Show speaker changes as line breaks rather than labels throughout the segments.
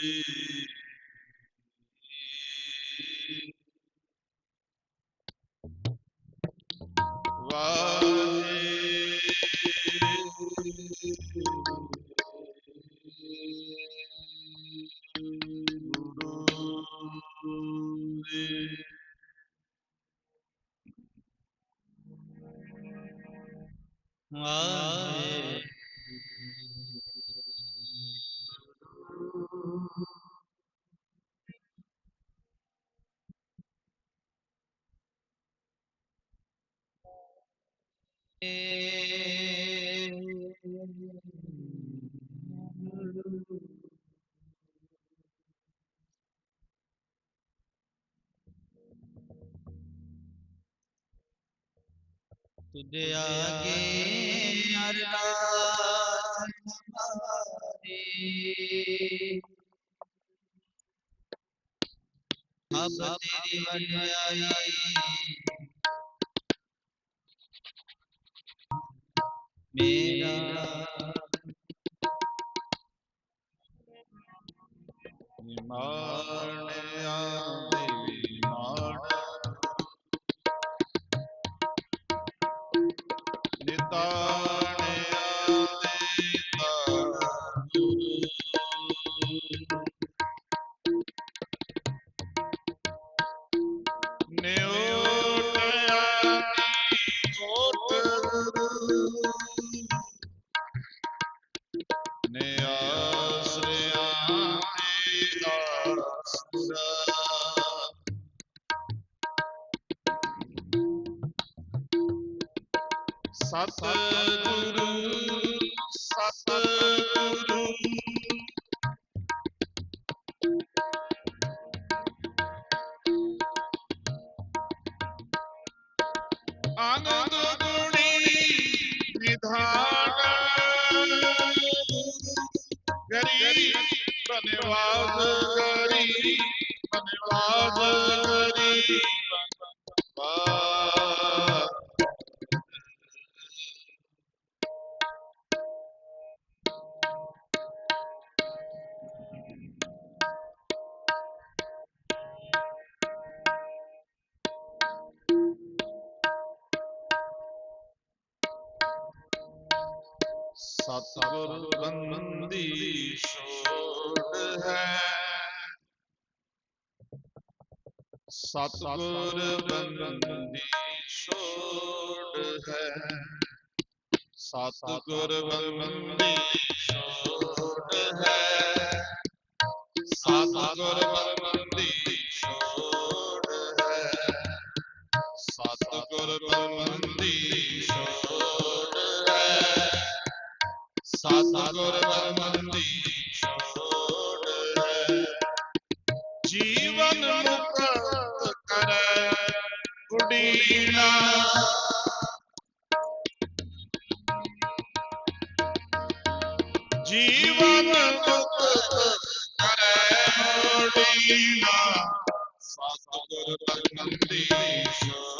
ਆਏ ਤੁਦੇ ਆਗੇ ਅਰਦਾਸ ਹਮਾਰੀ ਅਬ ਤੇਰੀ ਵਡਿਆਈ ਮੇਰਾ
ਸਤਿਗੁਰੂ ਸਤਿਗੁਰ ਬੰਦੀ ਛੋੜ ਹੈ। ਸਤਿਗੁਰ ਬੰਦੀ ਛੋੜ ਹੈ। ਸਤਿਗੁਰ ਬੰਦੀ ਛੋੜ ਹੈ। ਸਤਿਗੁਰ ਬੰਦੀ ਸਤਿਗੁਰ ਬੰਦੀ ਛੋੜ ਹੈ ਜੀਵਨ ਮੁਕਤ ਕਰੈ ਉਡੀਨਾ ਜੀਵਨ ਮੁਕਤ ਕਰੈ ਉਡੀਨਾ ਸਤਿਗੁਰ ਬੰਦੀ ਛੋੜ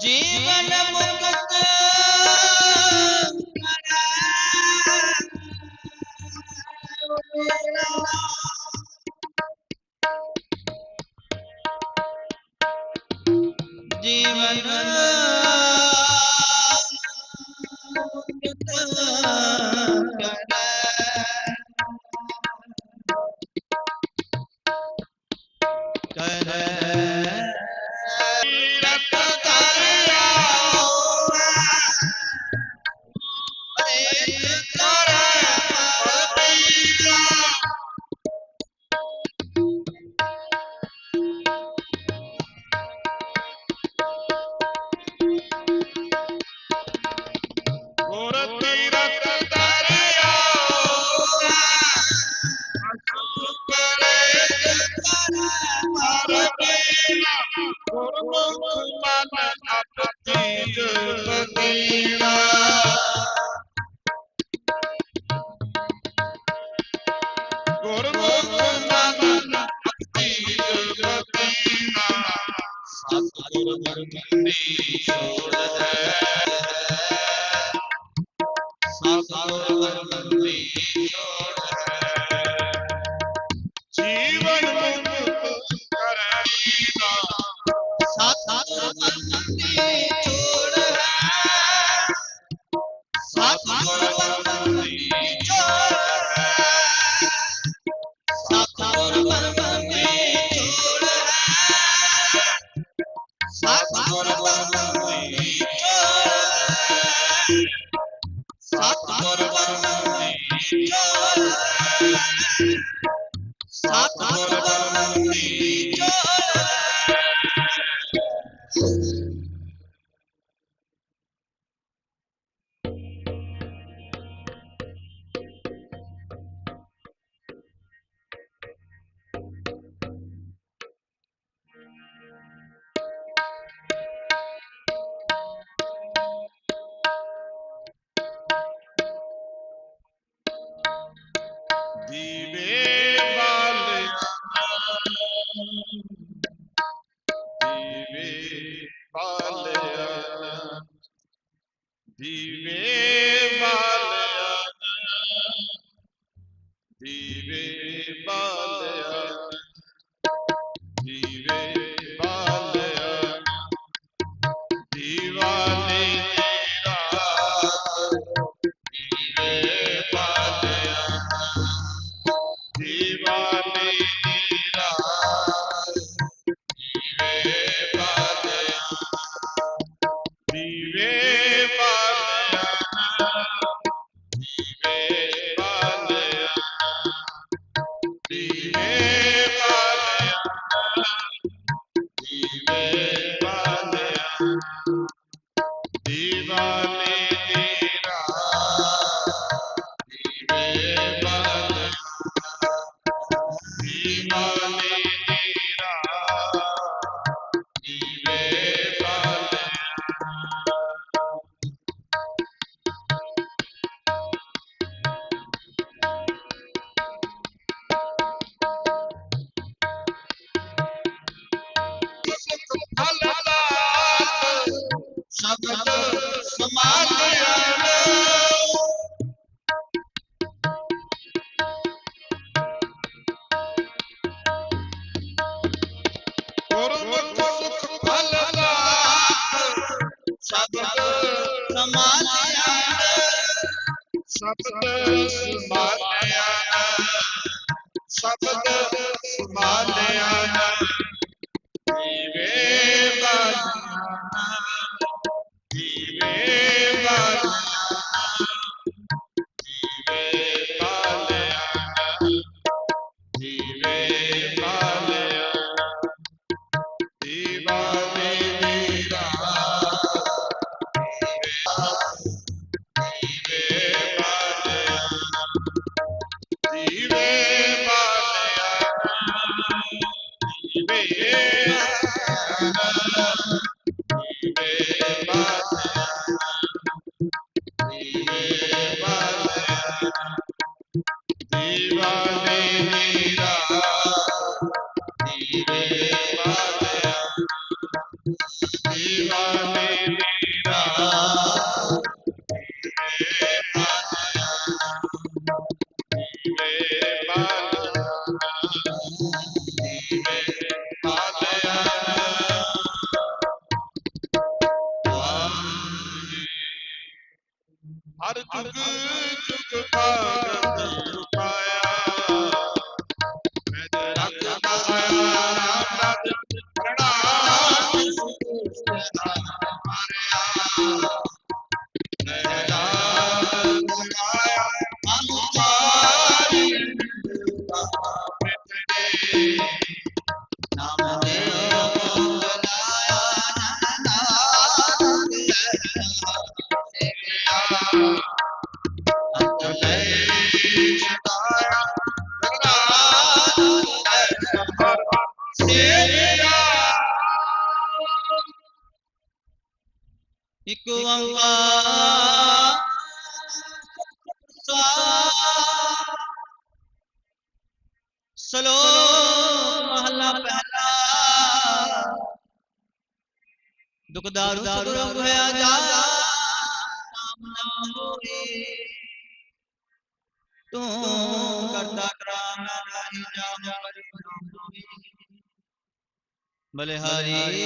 ਜੀਵਨ ਮੁਕਤ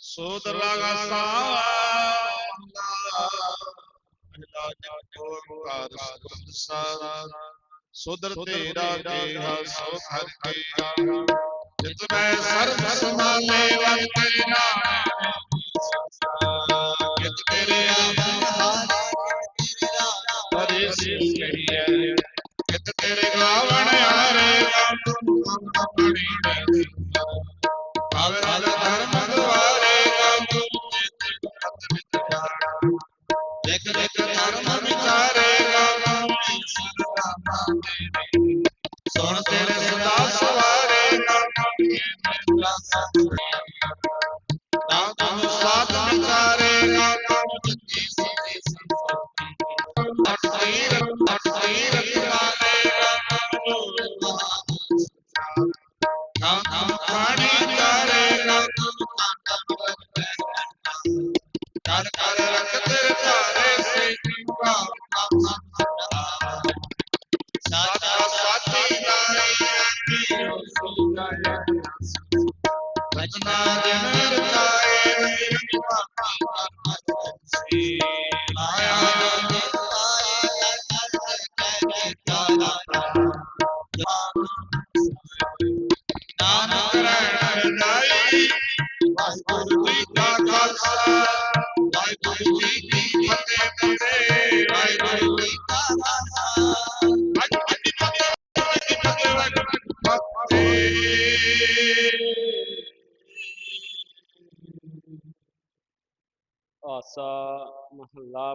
ਸੋਦ ਰਾਗ ਸਾਵਾ ਸੁਦਰ ਤੇਰਾ ਦੇਹਾ ਸੋ ਹਰ ਜਿਤ ਮੈਂ ਸਰਬ ਸਮਾਲੇ ਵਰ ਤੇਰਾ। ਜਿਤ ਤੇਰੇ ਆਪ ਹਾਰ ਤੇਰਾ। ਪਰੇ ਸੇ ਕਹੀਐ ਜਿਤ ਤੇਰੇ ਗਾਵਣ ਹਰੇ ਰਾਮ। ਤੁਮ
ਆਪਣੀ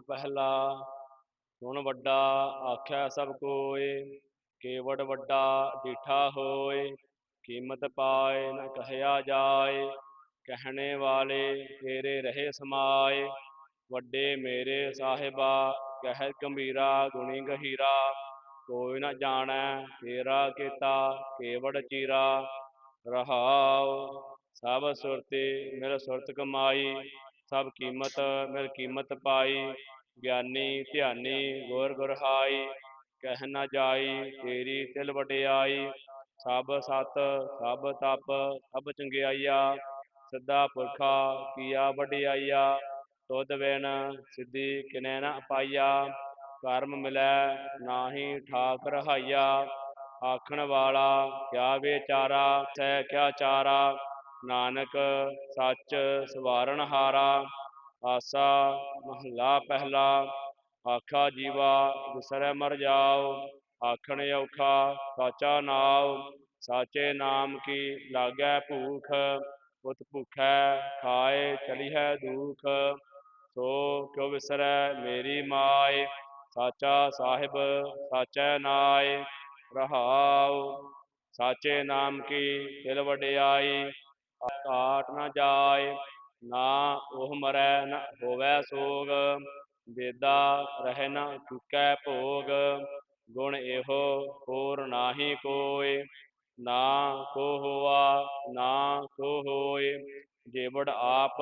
ਪਹਿਲਾ ਸੁਣ ਵੱਡਾ ਆਖਿਆ ਸਭ ਕੋਇ ਕੇਵੜ ਵੱਡਾ ਡੀਠਾ ਹੋਏ, ਕੀਮਤ ਪਾਏ ਨ ਕਹਿਆ ਜਾਏ, ਕਹਿਣੇ ਵਾਲੇ ਤੇਰੇ ਰਹੇ ਸਮਾਏ, ਵੱਡੇ ਮੇਰੇ ਸਾਹਿਬਾ, ਕਹਿ ਗੰਭੀਰਾ, ਗੁਣੀ ਗਹੀਰਾ, ਕੋਈ ਨਾ ਜਾਣੈ ਤੇਰਾ ਕੀਤਾ, ਕੇਵੜ ਚੀਰਾ, ਰਹਾਉ ਸਭ ਸੁਰਤੀ, ਮਿਲ ਸੁਰਤ ਕਮਾਈ ਸਭ ਕੀਮਤ, ਮਿਲ ਕੀਮਤ ਪਾਈ, ਗਿਆਨੀ ਧਿਆਨੀ ਗੁਰ ਗੁਰਹਾਈ, ਕਹਿ ਨਾ ਜਾਈ, ਤੇਰੀ ਤਿਲ ਵਡਿਆਈ, ਸਭ ਸਤ, ਸਭ ਤਪ, ਸਭ ਚੰਗਿਆਈਆ ਸਦਾ ਪੁਰਖਾ ਕੀਆ ਵਡਿਆਈਆ, ਤੁਧ ਬਿਨ ਸਿੱਧੀ ਕਿਨੈ ਨਾ ਪਾਈਆ ਕਰਮ ਮਿਲੈ ਨਾਹੀ ਠਾਕ ਰਹਾਈਆ ਆਖਣ ਵਾਲਾ ਕਿਆ ਵਿਚਾਰਾ, ਸਹਿ ਕਿਆ ਚਾਰਾ ਨਾਨਕ ਸੱਚ ਸਵਾਰਨ ਹਾਰਾ, ਆਸਾ ਮਹੱਲਾ ਪਹਿਲਾ, ਆਖਾ ਜੀਵਾ ਵਿਸਰੈ ਮਰ ਜਾਓ, ਆਖਣ ਔਖਾ ਸਾਚਾ ਨਾਉ, ਸਾਚੇ ਨਾਮ ਕੀ ਲਾਗੈ ਭੂਖ, ਉਤ ਭੁਖੈ ਖਾਏ ਚਲੀਹੈ ਦੁਖ, ਸੋ ਕਿਉ ਵਿਸਰੈ ਮੇਰੀ ਮਾਏ, ਸਾਚਾ ਸਾਹਿਬ ਸਾਚੈ ਨਾਏ, ਰਹਾਉ, ਸਾਚੇ ਨਾਮ ਕੀ ਤਿਲ ਵਡਿਆਈ ਕਾਟ ਨਾ ਜਾਏ, ਨਾ ਉਹ ਮਰੈ, ਨਾ ਹੋਵੈ ਸੋਗ। ਬੇਦਾ ਰਹਿ ਨਾ ਚੁਕੈ ਭੋਗ। ਗੁਣ ਇਹੋ ਹੋਰ ਨਾਹੀ ਕੋਇ ਨਾ ਕੋ ਹੋਆ, ਨਾ ਕੋ ਹੋਏ। ਜੇਵੜ ਆਪ,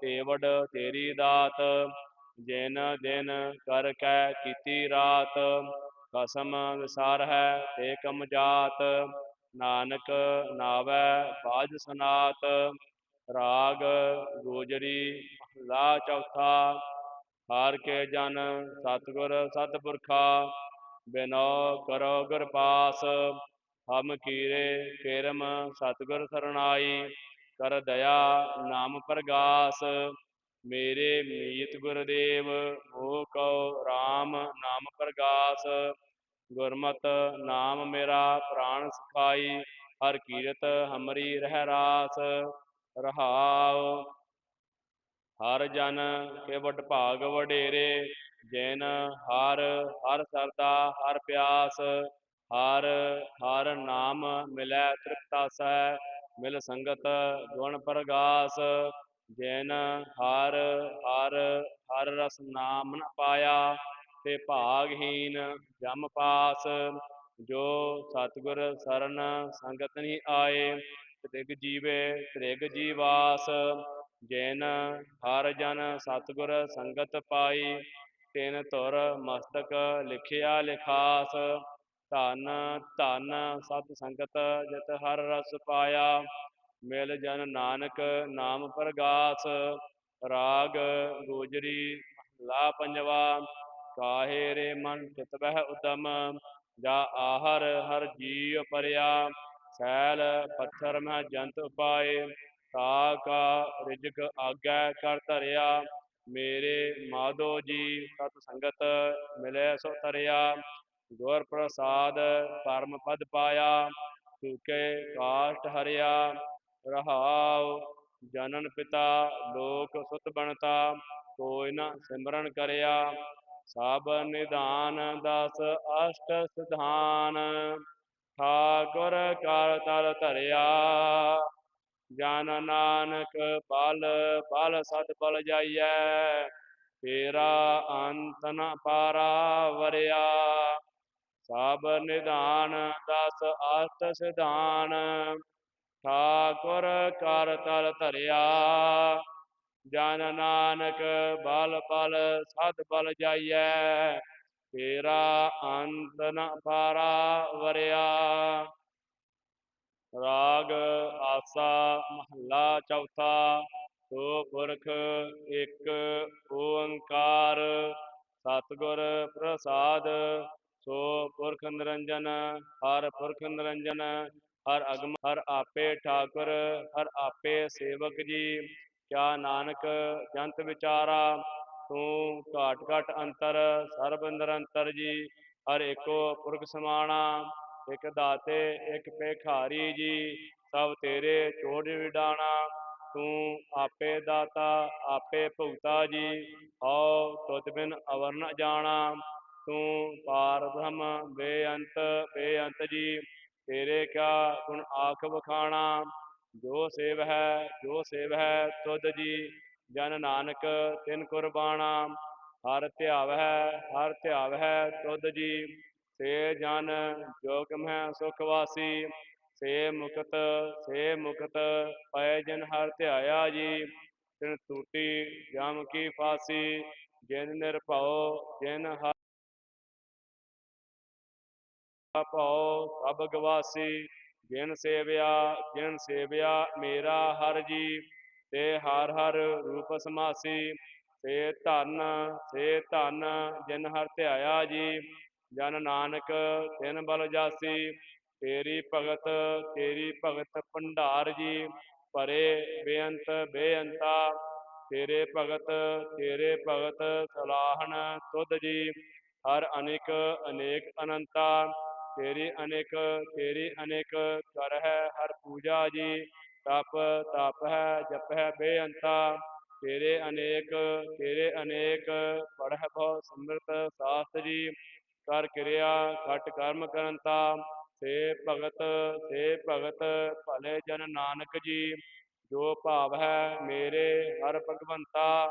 ਤੇਵੜ ਤੇਰੀ ਦਾਤ। ਜਿਨ ਦਿਨ ਕਰ ਕੈ ਕੀਤੀ ਰਾਤ। ਕਸਮ ਵਿਸਾਰ ਹੈ ਤੇ ਕਮ ਜਾਤ। ਨਾਨਕ ਨਾਵੈ, ਬਾਜ ਸਨਾਤ, ਰਾਗ ਗੋਜਰੀ ਲਾ ਚੌਥਾ, ਹਾਰ ਕੇ ਜਨ, ਸਤਿਗੁਰ ਸਤਪੁਰਖਾ, ਬਿਨੋ ਕਰੋ ਗੁਰ ਪਾਸ, ਹਮ ਕੀਰੇ ਕਿਰਮ ਸਤਿਗੁਰ ਸਰਣਾਈ, ਕਰ ਦਇਆ ਨਾਮ ਪ੍ਰਗਾਸ, ਮੇਰੇ ਮੀਤ ਗੁਰਦੇਵ, ਹੋ ਕਉ RAM ਨਾਮ ਪ੍ਰਗਾਸ ਗੁਰਮਤ ਨਾਮ ਮੇਰਾ ਪ੍ਰਾਣ ਸਖਾਈ, ਹਰ ਕੀਰਤ ਹਮਰੀ ਰਹਿ ਰਾਸ, ਰਹਾਉ। ਹਰ ਜਨ ਕੇ ਵਡ ਭਾਗ ਵਡੇਰੇ, ਜੈਨ ਹਰ ਹਰ ਸਰਦਾ, ਹਰ ਪਿਆਸ। ਹਰ ਹਰ ਨਾਮ ਮਿਲੈ ਤ੍ਰਿਪਤਾਸੈ ਮਿਲ ਸੰਗਤ ਗੁਣ ਪ੍ਰਗਾਸ। ਜੈਨ ਹਰ ਹਰ ਹਰ ਰਸ ਨਾਮ ਨ ਪਾਇਆ ਤੇ ਭਾਗਹੀਨ ਜਮ ਪਾਸ, ਜੋ ਸਤਿਗੁਰ ਸਰਨ ਸੰਗਤ ਨਹੀਂ ਆਏ, ਤ੍ਰਿਗ ਜੀਵੇ ਤ੍ਰਿਗ ਜੀਵਾਸ, ਜੈਨ ਹਰ ਜਨ ਸਤਿਗੁਰ ਸੰਗਤ ਪਾਈ, ਤਿਨ ਤੁਰ ਮਸਤਕ ਲਿਖਿਆ ਲਿਖਾਸ, ਧਨ ਧਨ ਸਤ ਸੰਗਤ ਜਤ ਹਰ ਰਸ ਪਾਇਆ, ਮਿਲ ਜਨ ਨਾਨਕ ਨਾਮ ਪ੍ਰਗਾਸ, ਰਾਗ ਗੋਜਰੀ ਲਾ ਪੰਜਵਾ ਕਾਹੇ ਰੇ ਮਨ ਚਿਤ ਬਹਿ ਉਦਮ, ਜਾ ਆਹਰ ਹਰ ਜੀਵ ਪਰਿਆ, ਸੈਲ ਪੱਥਰ ਮਹਿ ਜੰਤ ਉਪਾਏ, ਤਾ ਕਾ ਰਿਜਕ ਆਗੈ ਕਰ ਧਰਿਆ, ਮੇਰੇ ਮਾਧੋ ਜੀ ਸਤ ਸੰਗਤ ਮਿਲੇ ਸੋ ਤਰਿਆ, ਗੁਰ ਪ੍ਰਸਾਦ ਪਰਮ ਪਦ ਪਾਇਆ ਸੁਕੇ ਕਾਸ਼ਟ ਹਰਿਆ, ਰਹਾਉ ਜਨਨ ਪਿਤਾ ਲੋਕ ਸੁਤ ਬਣਤਾ, ਕੋਈ ਨ ਸਿਮਰਨ ਕਰਿਆ ਸਭ ਨਿਧਾਨ ਦਸ ਅਸ਼ਟ ਸਿਧਾਨ, ਠਾਕੁਰ ਕਰ ਤਲ ਧਰਿਆ। ਜਨ ਨਾਨਕ ਬਲ ਬਲ ਸਤ ਬਲ ਜਾਈਐ। ਤੇਰਾ ਅੰਤ ਨ ਪਾਰਾ ਵਰਿਆ। ਸਭ ਨਿਧਾਨ ਦਸ ਅਸਟ ਸਿਧਾਨ, ਠਾਕੁਰ ਕਰ ਤਲ ਧਰਿਆ। ਜਨ ਨਾਨਕ ਬਲ ਬਲ ਸਤ ਬਲ ਜਾਈਐ, ਤੇਰਾ ਅੰਤ ਨ ਪਾਰਾ ਵਰਿਆ। ਰਾਗ ਆਸਾ ਮਹੱਲਾ ਚੌਥਾ, ਸੋ ਪੁਰਖ ਇੱਕ ਓੰਕਾਰ। ਸਤਿਗੁਰ ਪ੍ਰਸਾਦ, ਸੋ ਪੁਰਖ ਨਿਰੰਜਨ, ਹਰ ਪੁਰਖ ਨਿਰੰਜਨ, ਹਰ ਅਗਮ, ਹਰ ਆਪੇ ਠਾਕੁਰ, ਹਰ ਆਪੇ ਸੇਵਕ ਜੀ। ਕਿਆ ਨਾਨਕ ਜੰਤ ਵਿਚਾਰਾ, ਤੂੰ ਘਾਟ ਘਾਟ ਅੰਤਰ, ਸਰਬ ਨਿਰੰਤਰ ਜੀ, ਹਰ ਏਕੋ ਪੁਰਖ ਸਮਾਣਾ, ਇਕ ਦਾਤੇ, ਇਕ ਭੇਖਾਰੀ ਜੀ, ਸਭ ਤੇਰੇ ਚੋੜ ਵਿਡਾਣਾ, ਤੂੰ ਆਪੇ ਦਾਤਾ, ਆਪੇ ਭੁਗਤਾ ਜੀ, ਹਉ ਤੁਧ ਬਿਨ ਅਵਰ ਨ ਜਾਣਾ, ਤੂੰ ਪਾਰ ਬ੍ਰਹਮ ਬੇਅੰਤ ਬੇਅੰਤ ਜੀ, ਤੇਰੇ ਕਿਆ ਗੁਣ ਆਖ ਵਖਾਣਾ ਜੋ ਸੇਵ ਹੈ, ਜੋ ਸੇਵ ਹੈ, ਤੁਧ ਜੀ, ਜਨ ਨਾਨਕ, ਤਿਨ ਕੁਰਬਾਨਾ। ਹਰ ਧਿਆਵ ਹੈ, ਹਰ ਧਿਆਵ ਹੈ ਤੁਧ ਜੀ। ਸੇ ਜਨ ਜੋਗ ਹੈ, ਸੁਖ ਵਾਸੀ। ਸੇ ਮੁਕਤ ਸੇ ਮੁਕਤ, ਪਏ ਜਨ ਹਰ ਧਿਆਇਆ ਜੀ। ਤਿਨ ਟੂਟੀ ਜਮ ਕੀ ਫਾਸੀ, ਜਿਨ ਨਿਰਭਉ ਜਿਨ ਹਰ ਭਉ, ਸਭ ਗਵਾਸੀ। ਜਿਨ ਸੇਵਿਆ ਜਿਨ ਸੇਵਿਆ ਮੇਰਾ ਹਰ ਜੀ, ਤੇ ਹਰ ਹਰ ਰੂਪ ਸਮਾਸੀ ਸੇ ਧਨ ਸੇ ਧਨ ਜਿਨ ਹਰ ਧਿਆਇਆ ਜੀ, ਜਨ ਨਾਨਕ ਤਿਨ ਬਲ ਜਾਸੀ, ਤੇਰੀ ਭਗਤ ਤੇਰੀ ਭਗਤ ਭੰਡਾਰ ਜੀ, ਭਰੇ ਬੇਅੰਤ ਬੇਅੰਤਾ, ਤੇਰੇ ਭਗਤ ਤੇਰੇ ਭਗਤ ਸਲਾਹਨ ਤੁਧ ਜੀ, ਹਰ ਅਨੇਕ ਅਨੇਕ ਅਨੰਤਾ ਤੇਰੀ ਅਨੇਕ ਤੇਰੀ ਅਨੇਕ ਕਰ ਹੈ ਹਰ ਪੂਜਾ ਜੀ। ਤਪ ਤਪ ਹੈ, ਜਪ ਹੈ ਬੇਅੰਤਾ। ਤੇਰੇ ਅਨੇਕ ਤੇਰੇ ਅਨੇਕ ਪੜ੍ਹ ਬਹੁ ਸਮਰਤ ਸਾਸਤ ਜੀ। ਕਰ ਕਿਰਿਆ, ਘਟ ਕਰਮ ਕਰੰਤਾ। ਸੇ ਭਗਤ ਸੇ ਭਗਤ ਭਲੇ ਜਨ ਨਾਨਕ ਜੀ। ਜੋ ਭਾਵ ਹੈ ਮੇਰੇ ਹਰ ਭਗਵੰਤਾ।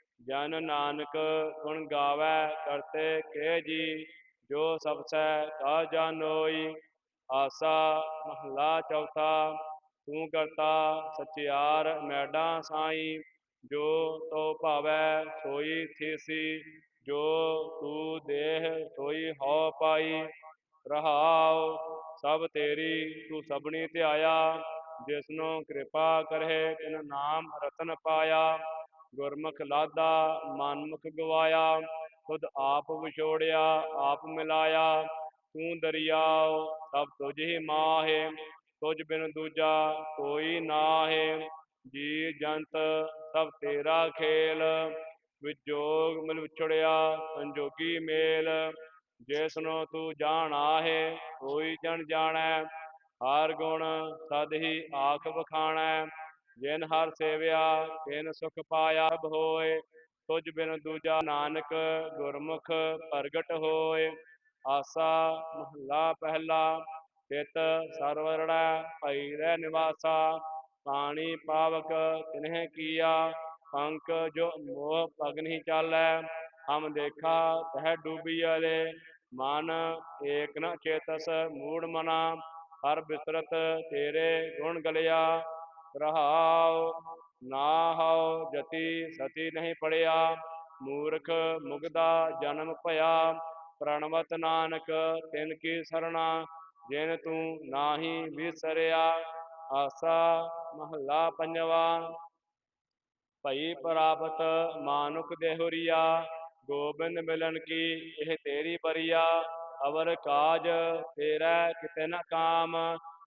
ਜਨ ਨਾਨਕ ਗੁਣ ਗਾਵੈ ਕਰਤੇ ਕੇ ਜੀ, ਜੋ ਸਭ ਸੈ ਕਾ ਜਾਣੋਈ ਆਸਾ ਮਹਲਾ ਚੌਥਾ, ਤੂੰ ਕਰਤਾ ਸਚਿਆਰ ਮੈਡਾ ਸਾਈ। ਜੋ ਤੋ ਭਾਵੈ ਸੋਈ ਥੀਸੀ, ਜੋ ਤੂ ਦੇਹ ਸੋਈ ਹਉ ਪਾਈ। ਰਹਾਉ ਸਭ ਤੇਰੀ, ਤੂੰ ਸਭਨੀ ਧਿਆਇਆ। ਜਿਸਨੂੰ ਕਿਰਪਾ ਕਰਹਿ ਤਿਨ ਨਾਮ ਰਤਨ ਪਾਇਆ। ਗੁਰਮੁਖ ਲਾਦਾ, ਮਨਮੁਖ ਗਵਾਇਆ, ਖੁਦ ਆਪ ਵਿਛੋੜਿਆ, ਆਪ ਮਿਲਾਇਆ। ਤੂੰ ਦਰਿਆਉ ਸਭ ਤੁਝ ਹੀ ਮਾਹੇ, ਤੁਝ ਬਿਨ ਦੂਜਾ ਕੋਈ ਨਾਹੇ। ਜੀ ਜੰਤ, ਸਭ ਤੇਰਾ ਖੇਲ ਵਿਜੋਗ ਮਿਲ ਵਿਛੜਿਆ, ਸੰਜੋਗੀ ਮੇਲ। ਜਿਸਨੂੰ ਤੂੰ ਜਾਣਾ ਹੈ ਕੋਈ ਜਣ ਜਾਣੈ, ਹਰ ਗੁਣ ਸਦ ਹੀ ਆਖ ਵਖਾਣੈ। ਜਿਨ ਹਰ ਸੇਵਿਆ, ਤਿਨ ਸੁਖ ਪਾਇਆ ਹੋਏ ਤੁਜ ਬਿਨ ਦੂਜਾ ਨਾਨਕ ਗੁਰਮੁਖ ਪ੍ਰਗਟ ਹੋਏ। ਆਸਾ ਮਹੱਲਾ ਪਹਿਲਾ ਤਿਤ ਸਰਵਰੜੈ ਭਈ ਰਹਿ ਨਿਵਾਸਾ। ਪਾਣੀ ਪਾਵਕ ਤਿਨਹਿ ਕੀਆ, ਪੰਕ ਜੋ ਮੋਹ ਪਗਨਿ ਚਾਲੈ। ਹਮ ਦੇਖਾ ਤਹ ਡੂਬੀਅਲੇ ਮਨ ਏਕ ਨ ਚੇਤਸ ਮੂੜ ਮਨਾ। ਹਰ ਬਿਸਰਤ ਤੇਰੇ ਗੁਣ ਗਲਿਆ ਰਹਾਉ, ਨਾ ਹਉ, ਜਤੀ ਸਤੀ ਨਹੀਂ ਪੜਿਆ, ਮੂਰਖ ਮੁਗਦਾ ਜਨਮ ਭਇਆ, ਪ੍ਰਣਵਤ ਨਾਨਕ ਤਿਨ ਕੀ ਸਰਣਾ, ਜਿਨ ਤੂੰ ਨਾਹੀ ਵਿਸਰਿਆ, ਆਸਾ ਮਹੱਲਾ ਪੰਜਵਾ। ਭਈ ਪ੍ਰਾਪਤ ਮਾਨੁਕ ਦੇਹੁਰੀਆ, ਗੋਬਿੰਦ ਮਿਲਨ ਕੀ ਇਹ ਤੇਰੀ ਬਰੀਆ, ਅਵਰ ਕਾਜ ਤੇਰਾ ਕਿਤੇ ਨ ਕਾਮ।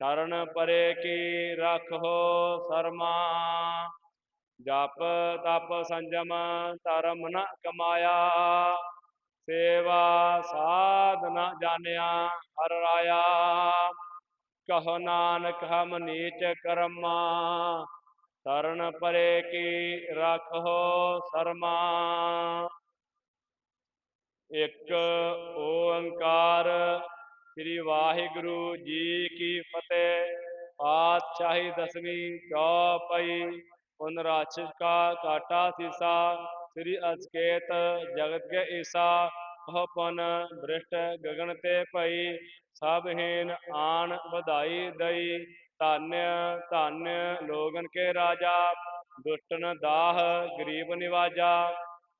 ਸ਼ਰਨ ਪਰੇ ਕੀ ਰੱਖੋ ਸਰਮਾ। ਜਪ ਤਪ ਸੰਜਮ ਧਰਮ ਨ ਕਮਾਇਆ। ਸੇਵਾ ਸਾਧ ਸਾਧਨਾ ਜਾਣਿਆ ਹਰ ਰਾਇਆ। ਕਹੋ ਨਾਨਕ ਹਮ ਨੀਚ ਕਰਮਾ। ਸ਼ਰਨ ਪਰੇ ਕੀ ਰੱਖੋ ਸਰਮਾ। ਇੱਕ ਓੰਕਾਰ ਸ੍ਰੀ ਵਾਹਿਗੁਰੂ ਜੀ ਕੀ ਫਤਿਹ। ਪਾਤਸ਼ਾਹੀ ਦਸਵੀਂ ਚੌਪਈ ਉਨ ਰਾਛਿਸ ਕਾ ਕਾਟਾ ਸੀਸਾ। ਸ੍ਰੀ ਅਸਕੇਤ ਜਗਤ ਕੇ ਈਸਾ। ਉਹ ਪਨ ਬ੍ਰਿਸ਼ਟ ਗਗਨ ਤੇ ਭਈ ਸਭ ਹੀਨ ਆਣ ਵਧਾਈ ਦਈ। ਧੰਨ ਧੰਨ ਲੋਗਨ ਕੇ ਰਾਜਾ। ਦੁਸ਼ਟਨ ਦਾਹ ਗਰੀਬ ਨਿਵਾਜਾ।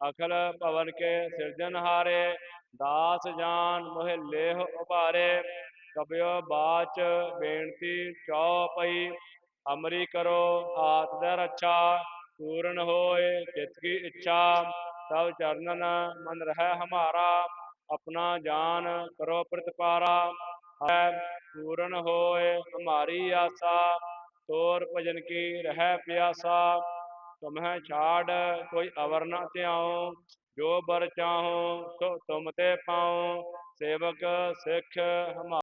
ਅਖਲ ਭਵਨ ਕੇ ਸਿਰਜਨਹਾਰੇ ਦਾਸ ਜਾਨ ਮੋਹਿ ਲੇਹ ਉਭਾਰੇ, ਕਬਿਓ ਬਾਚ ਬੇਨਤੀ ਚੌਪਈ, ਅਮਰੀ ਕਰੋ ਹਾਥ ਦਾ ਰੱਛਾ, ਪੂਰਨ ਹੋਏ ਚਿਤ ਕੀ ਇੱਛਾ, ਸਭ ਚਰਨਨ ਮਨ ਰਹਿ ਹਮਾਰਾ, ਆਪਣਾ ਜਾਨ ਕਰੋ ਪ੍ਰਤਪਾਰਾ, ਹੈ ਪੂਰਨ ਹੋਏ ਹਮਾਰੀ ਆਸਾ, ਤੋਰ ਭਜਨ ਕੀ ਰਹਿ ਪਿਆਸਾ ਤੁਮਹਿ ਛਾੜ, ਕੋਈ ਅਵਰ ਨ ਧਿਆਉ, ਜੋ ਬਰ ਚਾਹੋ ਸੋ ਤੁਮ ਤੇ ਪਾਉ, ਸੇਵਕ ਸਿੱਖ ਹਮਾ